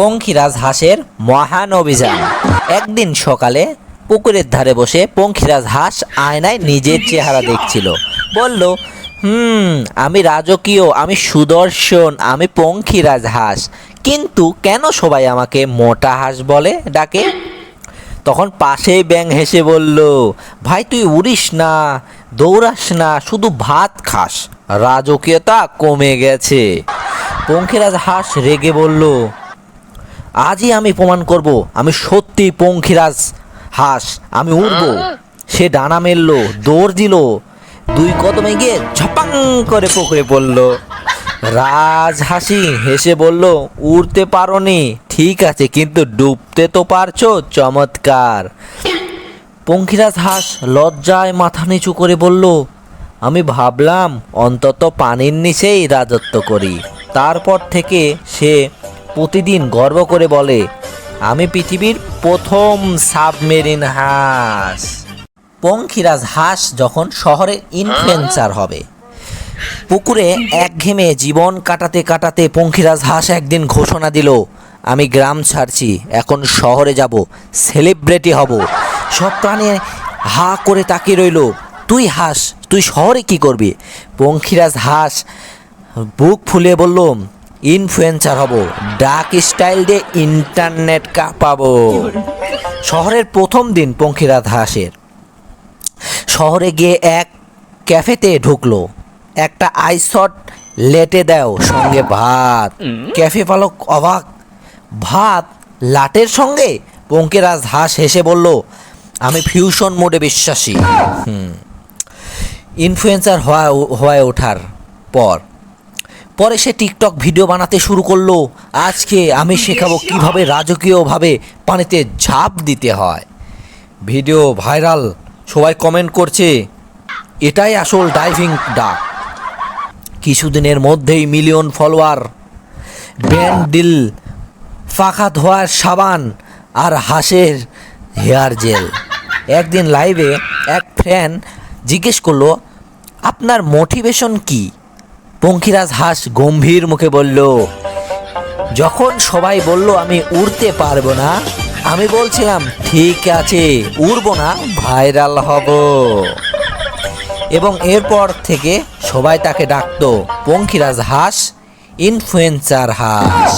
পঙ্খিরাজ হাঁসের মহান অভিযান একদিন সকালে পুকুরের ধারে বসে পঙ্খিরাজ হাঁস আয়নায় নিজের চেহারা দেখছিল। বলল, হুম, আমি রাজকীয়, আমি সুদর্শন, আমি পঙ্খিরাজ হাঁস। কিন্তু কেন সবাই আমাকে মোটা হাঁস বলে ডাকে? তখন পাশেই ব্যাং হেসে বলল, ভাই, তুই উড়িস না, দৌড়াস না, শুধু ভাত খাস। রাজকীয়তা কমে গেছে। পঙ্খিরাজ হাঁস রেগে বলল আজই আমি প্রমাণ করব, আমি সত্যি পঙ্খিরাজ। হাঁস, আমি উড়ব। সে ডানা মেললো, দৌড় দিল। দুই কদমে গিয়ে ঝপাং করে পুকুরে পড়ল। রাজ হাসি হেসে বলল, উড়তে পারোনি। ঠিক আছে, কিন্তু ডুবতে তো পারছ, চমৎকার। পঙ্খিরাজ হাঁস লজ্জায় মাথা নিচু করে বলল, আমি ভাবলাম অন্তত পানির নিচেই রাজত্ব করি। তারপর থেকে সে প্রতিদিন গর্ব করে বলে, আমি পৃথিবীর প্রথম সাবমেরিন হাঁস। পঙ্খিরাজ হাঁস যখন শহরে ইনফ্লুয়েন্সার হবে, পুকুরে একঘেমে জীবন কাটাতে কাটাতে পঙ্খিরাজ হাঁস একদিন ঘোষণা দিল, আমি গ্রাম ছাড়ছি, এখন শহরে যাব সেলিব্রিটি হব। সব প্রাণী হা করে তাকিয়ে রইল, তুই হাঁস, তুই শহরে কি করবি? পঙ্খিরাজ হাঁস বুক ফুলিয়ে বলল ইনফ্লুয়েন্সার হব ডাক স্টাইল দিয়ে ইন্টারনেট কাঁপাবো। শহরের প্রথম দিন পঙ্খিরাজ হাঁসের শহরে গিয়ে এক ক্যাফেতে ঢুকলো, একটা আইসট লেটে দাও সঙ্গে ভাত। ক্যাফে পালক অবাক, ভাত লাটের সঙ্গে? পঙ্কিরাজ হাঁস হেসে বলল, আমি ফিউশন মোডে বিশ্বাসী। হুম। ইনফ্লুয়েন্সার হওয়া হয়ে ওঠার পর পরে সে টিকটক ভিডিও বানাতে শুরু করল। আজকে আমি শেখাবো কীভাবে রাজকীয়ভাবে পানিতে ঝাঁপ দিতে হয়। ভিডিও ভাইরাল সবাই কমেন্ট করছে এটাই আসল ডাইভিং ডাক। কিছুদিনের মধ্যেই মিলিয়ন ফলোয়ার ব্যান্ড ডিল ফাঁকা ধোয়ার সাবান আর হাঁসের হেয়ার জেল। একদিন লাইভে এক ফ্যান জিজ্ঞেস করল আপনার মোটিভেশন কি? পঙ্খিরাজ হাঁস গম্ভীর মুখে বলল, যখন সবাই বলল আমি উড়তে পারব না, আমি বলছিলাম, ঠিক আছে, উড়বো না, ভাইরাল হব। এবং এরপর থেকে সবাই তাকে ডাকত, পঙ্খিরাজ হাঁস, ইনফ্লুয়েন্সার হাঁস।